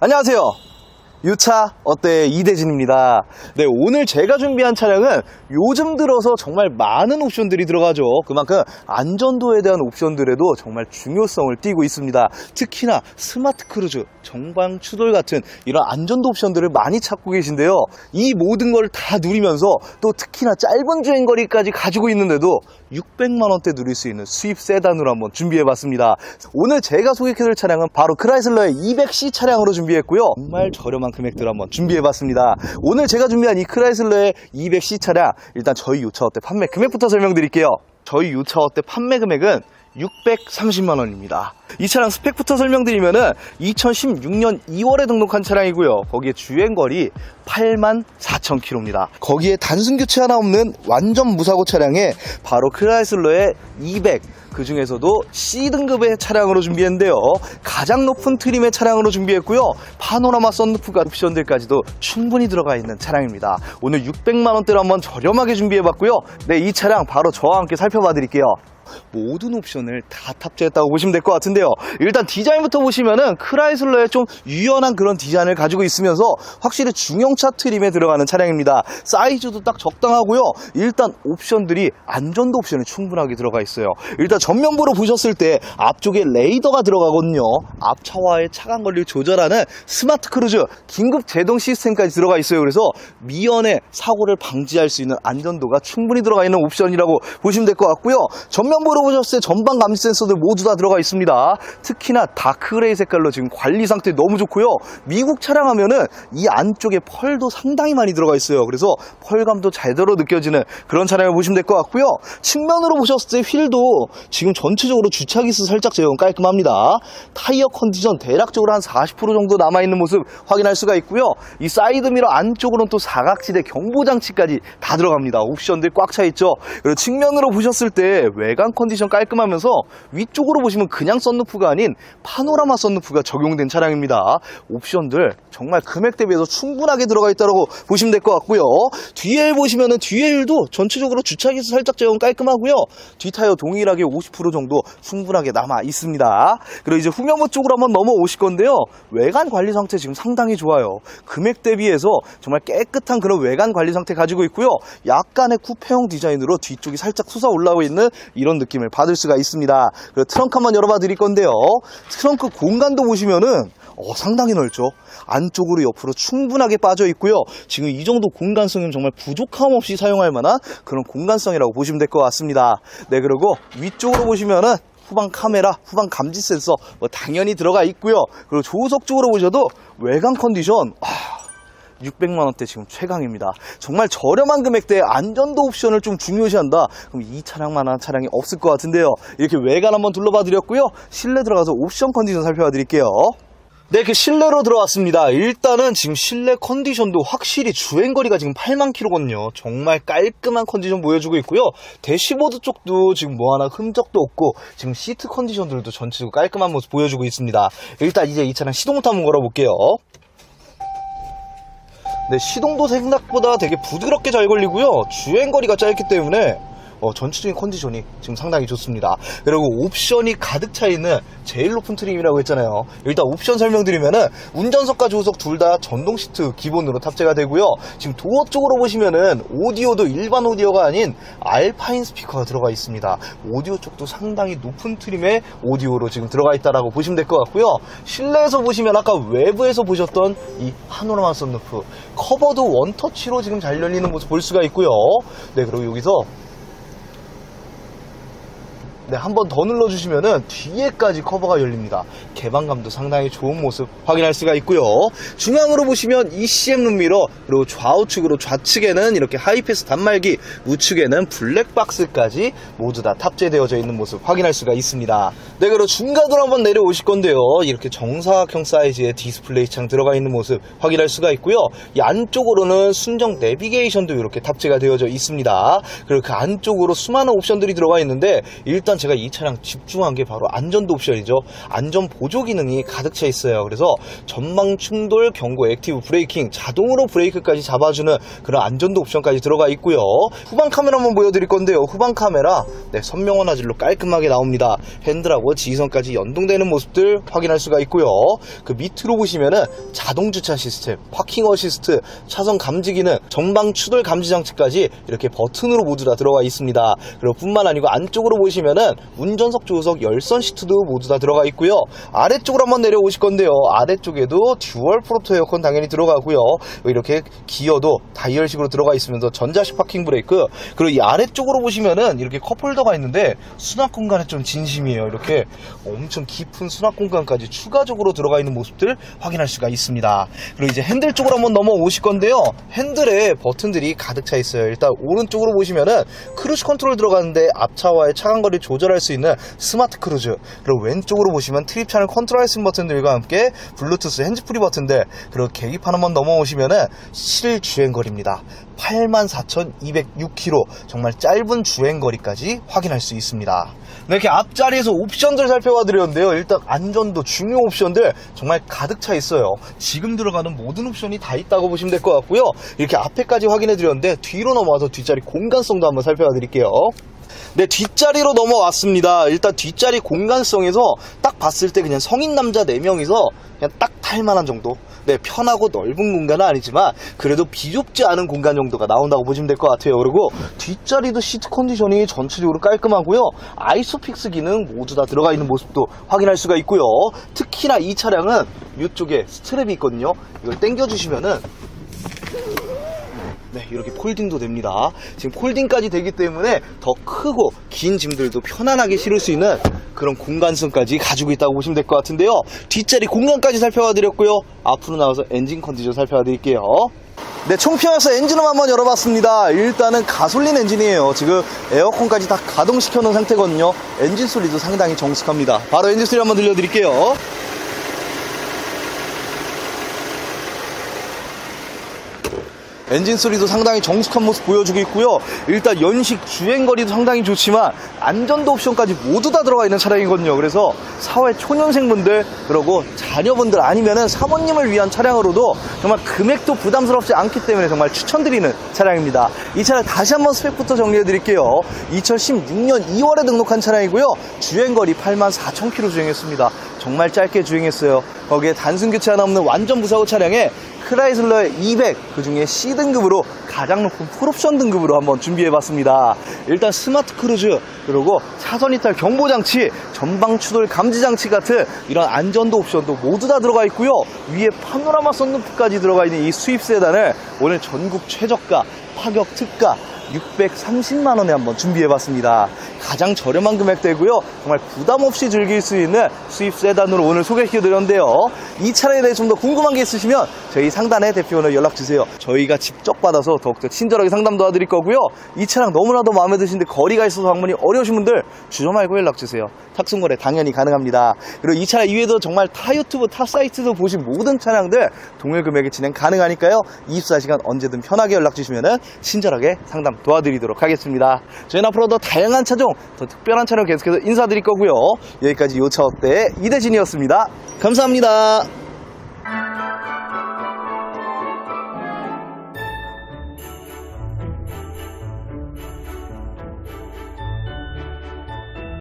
안녕하세요. 유차 어때 이대진입니다. 네 오늘 제가 준비한 차량은 요즘 들어서 정말 많은 옵션들이 들어가죠. 그만큼 안전도에 대한 옵션들에도 정말 중요성을 띠고 있습니다. 특히나 스마트 크루즈, 정방 추돌 같은 이런 안전도 옵션들을 많이 찾고 계신데요. 이 모든 걸 다 누리면서 또 특히나 짧은 주행거리까지 가지고 있는데도 600만 원대 누릴 수 있는 수입 세단으로 한번 준비해봤습니다. 오늘 제가 소개해드릴 차량은 바로 크라이슬러의 200C 차량으로 준비했고요. 정말 저렴한 금액들 한번 준비해봤습니다. 오늘 제가 준비한 이 크라이슬러의 200C 차량 일단 저희 요차어 때 판매 금액부터 설명드릴게요. 저희 요차어 때 판매 금액은 630만 원입니다. 이 차량 스펙부터 설명드리면은 2016년 2월에 등록한 차량이고요. 거기에 주행거리 8만 4천 킬로입니다. 거기에 단순 교체 하나 없는 완전 무사고 차량에 바로 크라이슬러의 200. 그 중에서도 C등급의 차량으로 준비했는데요. 가장 높은 트림의 차량으로 준비했고요. 파노라마 썬루프가 옵션들까지도 충분히 들어가 있는 차량입니다. 오늘 600만 원대로 한번 저렴하게 준비해봤고요. 네, 이 차량 바로 저와 함께 살펴봐 드릴게요. 모든 옵션을 다 탑재했다고 보시면 될 것 같은데요. 일단 디자인부터 보시면은 크라이슬러의 좀 유연한 그런 디자인을 가지고 있으면서 확실히 중형차 트림에 들어가는 차량입니다. 사이즈도 딱 적당하고요. 일단 옵션들이 안전도 옵션이 충분하게 들어가 있어요. 일단 전면부로 보셨을 때 앞쪽에 레이더가 들어가거든요. 앞차와의 차간 거리를 조절하는 스마트 크루즈 긴급 제동 시스템까지 들어가 있어요. 그래서 미연의 사고를 방지할 수 있는 안전도가 충분히 들어가 있는 옵션이라고 보시면 될 것 같고요. 전면부로 보셨을 때 전방 감지 센서들 모두 다 들어가 있습니다. 특히나 다크그레이 색깔로 지금 관리 상태 너무 좋고요. 미국 차량 하면은 이 안쪽에 펄도 상당히 많이 들어가 있어요. 그래서 펄감도 제대로 느껴지는 그런 차량을 보시면 될 것 같고요. 측면으로 보셨을 때 휠도 지금 전체적으로 주차기스 살짝 제형 깔끔합니다. 타이어 컨디션 대략적으로 한 40% 정도 남아있는 모습 확인할 수가 있고요. 이 사이드미러 안쪽으로는 또 사각지대 경보장치까지 다 들어갑니다. 옵션들 꽉 차 있죠. 그리고 측면으로 보셨을 때 외관 컨디션 깔끔하면서 위쪽으로 보시면 그냥 썬루프가 아닌 파노라마 썬루프가 적용된 차량입니다. 옵션들 정말 금액 대비해서 충분하게 들어가 있다고 보시면 될 것 같고요. 뒤에 보시면은 뒤에 휠도 전체적으로 주차기스 살짝 제형 깔끔하고요. 뒤 타이어 동일하게 50% 정도 충분하게 남아 있습니다. 그리고 이제 후면부 쪽으로 한번 넘어오실 건데요. 외관 관리 상태 지금 상당히 좋아요. 금액 대비해서 정말 깨끗한 그런 외관 관리 상태 가지고 있고요. 약간의 쿠페형 디자인으로 뒤쪽이 살짝 솟아 올라오고 있는 이런 느낌을 받을 수가 있습니다. 그리고 트렁크 한번 열어봐 드릴 건데요. 트렁크 공간도 보시면은 어, 상당히 넓죠. 안쪽으로 옆으로 충분하게 빠져 있고요. 지금 이 정도 공간성이면 정말 부족함 없이 사용할 만한 그런 공간성이라고 보시면 될 것 같습니다. 네, 그리고 위쪽으로 보시면은 후방 카메라, 후방 감지 센서 뭐 당연히 들어가 있고요. 그리고 조수석 쪽으로 보셔도 외관 컨디션 아, 600만 원대 지금 최강입니다. 정말 저렴한 금액대에 안전도 옵션을 좀 중요시한다. 그럼 이 차량만한 차량이 없을 것 같은데요. 이렇게 외관 한번 둘러봐 드렸고요. 실내 들어가서 옵션 컨디션 살펴봐 드릴게요. 네, 그 실내로 들어왔습니다. 일단은 지금 실내 컨디션도 확실히 주행거리가 지금 8만 킬로거든요. 정말 깔끔한 컨디션 보여주고 있고요. 대시보드 쪽도 지금 뭐 하나 흔적도 없고 지금 시트 컨디션들도 전체적으로 깔끔한 모습 보여주고 있습니다. 일단 이제 이 차량 시동부터 한번 걸어볼게요. 네, 시동도 생각보다 되게 부드럽게 잘 걸리고요. 주행거리가 짧기 때문에 어, 전체적인 컨디션이 지금 상당히 좋습니다. 그리고 옵션이 가득 차 있는 제일 높은 트림이라고 했잖아요. 일단 옵션 설명드리면은 운전석과 조수석 둘 다 전동 시트 기본으로 탑재가 되고요. 지금 도어 쪽으로 보시면은 오디오도 일반 오디오가 아닌 알파인 스피커가 들어가 있습니다. 오디오 쪽도 상당히 높은 트림의 오디오로 지금 들어가 있다라고 보시면 될 것 같고요. 실내에서 보시면 아까 외부에서 보셨던 이 파노라마 썬루프 커버도 원터치로 지금 잘 열리는 모습 볼 수가 있고요. 네, 그리고 여기서 네, 한 번 더 눌러주시면은 뒤에까지 커버가 열립니다. 개방감도 상당히 좋은 모습 확인할 수가 있고요. 중앙으로 보시면 ECM 룸미러, 그리고 좌우측으로 좌측에는 이렇게 하이패스 단말기, 우측에는 블랙박스까지 모두 다 탑재되어져 있는 모습 확인할 수가 있습니다. 네, 그리고 중간으로 한번 내려오실 건데요. 이렇게 정사각형 사이즈의 디스플레이 창 들어가 있는 모습 확인할 수가 있고요. 이 안쪽으로는 순정 내비게이션도 이렇게 탑재가 되어져 있습니다. 그리고 그 안쪽으로 수많은 옵션들이 들어가 있는데 일단 일단 제가 이 차량 집중한 게 바로 안전도 옵션이죠. 안전 보조 기능이 가득 차 있어요. 그래서 전방 충돌 경고 액티브 브레이킹 자동으로 브레이크까지 잡아주는 그런 안전도 옵션까지 들어가 있고요. 후방 카메라 한번 보여드릴 건데요. 후방 카메라 네, 선명한 화질로 깔끔하게 나옵니다. 핸들하고 지휘선까지 연동되는 모습들 확인할 수가 있고요. 그 밑으로 보시면은 자동 주차 시스템, 파킹 어시스트, 차선 감지 기능, 전방 추돌 감지 장치까지 이렇게 버튼으로 모두 다 들어가 있습니다. 그리고 뿐만 아니고 안쪽으로 보시면은 운전석 조수석 열선 시트도 모두 다 들어가 있고요. 아래쪽으로 한번 내려오실 건데요. 아래쪽에도 듀얼 프로토 에어컨 당연히 들어가고요. 이렇게 기어도 다이얼식으로 들어가 있으면서 전자식 파킹 브레이크 그리고 이 아래쪽으로 보시면은 이렇게 컵홀더가 있는데 수납 공간에 좀 진심이에요. 이렇게 엄청 깊은 수납 공간까지 추가적으로 들어가 있는 모습들 확인할 수가 있습니다. 그리고 이제 핸들 쪽으로 한번 넘어오실 건데요. 핸들에 버튼들이 가득 차 있어요. 일단 오른쪽으로 보시면은 크루즈 컨트롤 들어가는데 앞차와의 차간 거리 조절 할 수 있는 스마트 크루즈 그리고 왼쪽으로 보시면 트립 차량 컨트롤 할 버튼들과 함께 블루투스 핸즈프리 버튼들 그리고 계기판 한번 넘어오시면은 실주행 거리입니다. 84,206km 정말 짧은 주행 거리까지 확인할 수 있습니다. 네, 이렇게 앞자리에서 옵션들 살펴봐 드렸는데요. 일단 안전도 중요 옵션들 정말 가득 차 있어요. 지금 들어가는 모든 옵션이 다 있다고 보시면 될 것 같고요. 이렇게 앞에까지 확인해 드렸는데 뒤로 넘어와서 뒷자리 공간성도 한번 살펴봐 드릴게요. 네, 뒷자리로 넘어왔습니다. 일단 뒷자리 공간성에서 딱 봤을 때 그냥 성인 남자 4명이서 그냥 딱 탈만한 정도. 네, 편하고 넓은 공간은 아니지만 그래도 비좁지 않은 공간 정도가 나온다고 보시면 될 것 같아요. 그리고 뒷자리도 시트 컨디션이 전체적으로 깔끔하고요. 아이소픽스 기능 모두 다 들어가 있는 모습도 확인할 수가 있고요. 특히나 이 차량은 이쪽에 스트랩이 있거든요. 이걸 당겨주시면은 네, 이렇게 폴딩도 됩니다. 지금 폴딩까지 되기 때문에 더 크고 긴 짐들도 편안하게 실을 수 있는 그런 공간성까지 가지고 있다고 보시면 될 것 같은데요. 뒷자리 공간까지 살펴봐 드렸고요. 앞으로 나와서 엔진 컨디션 살펴봐 드릴게요. 네, 총평해서 엔진음 한번 열어봤습니다. 일단은 가솔린 엔진이에요. 지금 에어컨까지 다 가동시켜 놓은 상태거든요. 엔진 소리도 상당히 정숙합니다. 바로 엔진 소리 한번 들려드릴게요. 엔진 소리도 상당히 정숙한 모습 보여주고 있고요. 일단 연식 주행 거리도 상당히 좋지만 안전도 옵션까지 모두 다 들어가 있는 차량이거든요. 그래서 사회 초년생분들 그리고 자녀분들 아니면은 사모님을 위한 차량으로도 정말 금액도 부담스럽지 않기 때문에 정말 추천드리는 차량입니다. 이 차량 다시 한번 스펙부터 정리해 드릴게요. 2016년 2월에 등록한 차량이고요. 주행 거리 8만 4천 킬로 주행했습니다. 정말 짧게 주행했어요. 거기에 단순 교체 하나 없는 완전 무사고 차량에 크라이슬러의 200, 그 중에 C등급으로 가장 높은 풀옵션 등급으로 한번 준비해봤습니다. 일단 스마트 크루즈, 그리고 차선 이탈 경보 장치, 전방 추돌 감지 장치 같은 이런 안전도 옵션도 모두 다 들어가 있고요. 위에 파노라마 썬루프까지 들어가 있는 이 수입 세단을 오늘 전국 최저가, 파격 특가, 630만 원에 한번 준비해봤습니다. 가장 저렴한 금액대고요. 정말 부담 없이 즐길 수 있는 수입 세단으로 오늘 소개해드렸는데요. 이 차량에 대해 좀 더 궁금한 게 있으시면 저희 상단의 대표원을 연락 주세요. 저희가 직접 받아서 더욱더 친절하게 상담 도와드릴 거고요. 이 차량 너무나도 마음에 드시는데 거리가 있어서 방문이 어려우신 분들 주저 말고 연락 주세요. 탁송거래 당연히 가능합니다. 그리고 이 차량 이외에도 정말 타 유튜브, 타 사이트도 보신 모든 차량들 동일 금액에 진행 가능하니까요. 24시간 언제든 편하게 연락 주시면 친절하게 상담 도와드리도록 하겠습니다. 저희는 앞으로 더 다양한 차종, 더 특별한 차량 계속해서 인사드릴 거고요. 여기까지 요차 어때 이대진이었습니다. 감사합니다.